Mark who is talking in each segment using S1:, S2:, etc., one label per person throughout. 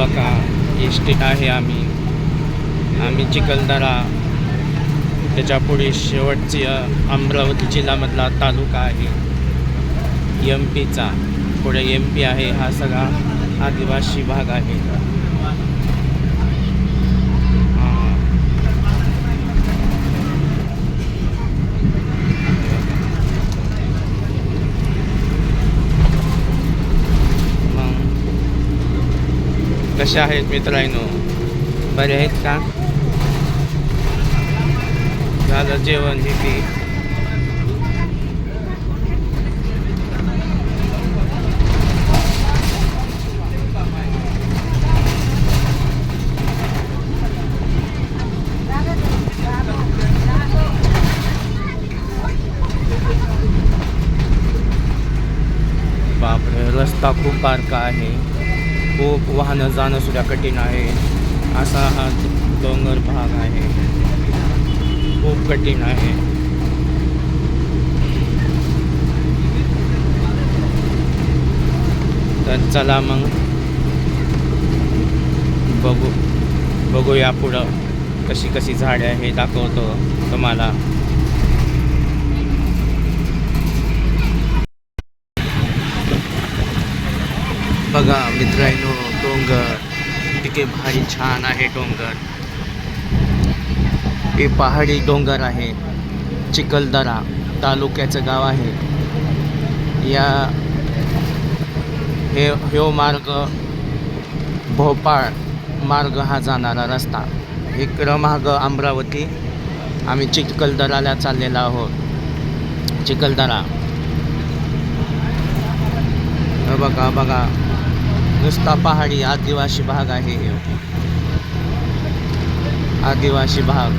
S1: बघा इस्टेट आहे आम्ही. आम्ही चिखलदरा त्याच्यापुढे शेवटची अमरावती जिल्ह्यामधला तालुका आहे. एम पीचा पुढे एम पी आहे हा सगळा आदिवासी भाग आहे हां. कसे आहेत मित्रांनो? बरे आहेत का? झालं जेवण किती बापरे रस्ता खूप बारका आहे. खूप वाहनं जाणं सुद्धा कठीण आहे. असा हा डोंगर भाग आहे. खूप कठीण आहे. तर चला मग बघू बघूया पुढं कशी कशी झाडे आहे दाखवतो तुम्हाला. बघा मित्रांनो डोंगर. किती भारी छान आहे डोंगर. हे पहाडी डोंगर आहे. चिखलदरा तालुक्याचं गाव आहे. या हे ह्यो मार्ग भोपाळ मार्ग हा जाणारा रस्ता. इकडं मार्ग अमरावती. आम्ही चिखलदराला चाललेलो आहोत. चिखलदरा. बघा बघा. नुसता पहाडी आदिवासी भाग आहे आदिवासी भाग.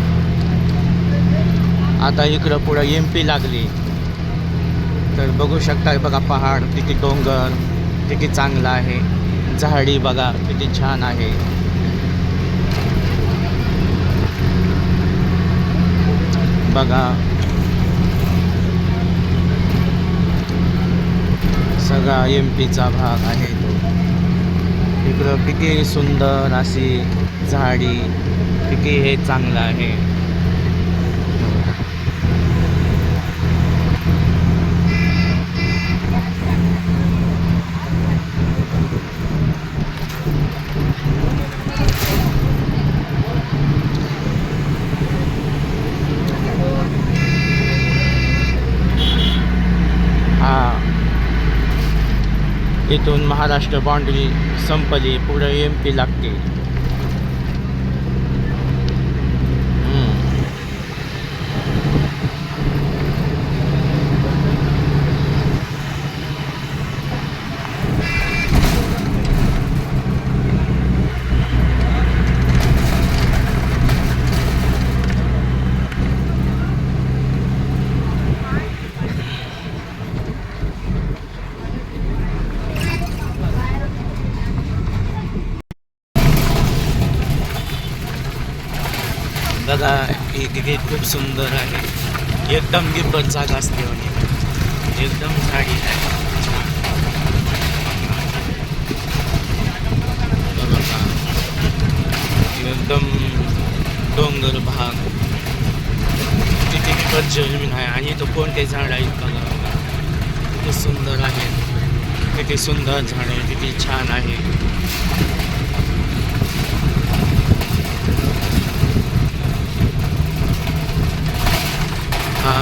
S1: आता इकडं पुढं एम पी लागली. तर बघू शकता बघा पहाड किती डोंगर किती चांगला आहे. झाडी बघा किती छान आहे. बघा. सगळा एम पीचा भाग आहे. इकडं किती सुंदर अशी झाडी किती हे चांगलं आहे हा इथून महाराष्ट्र बाँड्री संपली पुढे एम पी लागते बघा ही तिथे खूप सुंदर आहे. एकदम गिब्बत जागा असते म्हणे एकदम झाडी आहे. बघा. एकदम डोंगर भाग. तिथे गिब्बत जमीन आहे. आणि तो कोणते झाड आहेत बघा. बघा सुंदर आहे. तिथे सुंदर झाड आहे. तिथे छान आहे हा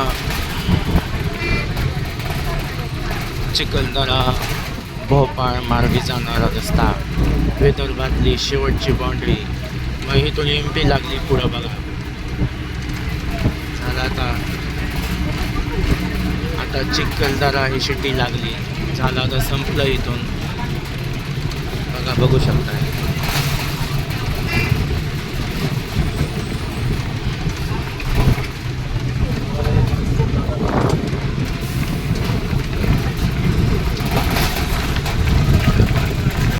S1: चिखलदरा भोपाळ मार्गे जाणारा रस्ता विदर्भातली शेवटची बाउंड्री मग इथून एम पी लागली पुढं बघा झालं आता आता चिखलदरा ही शिटी लागली झाला आता संपलं इथून बघा बघू शकता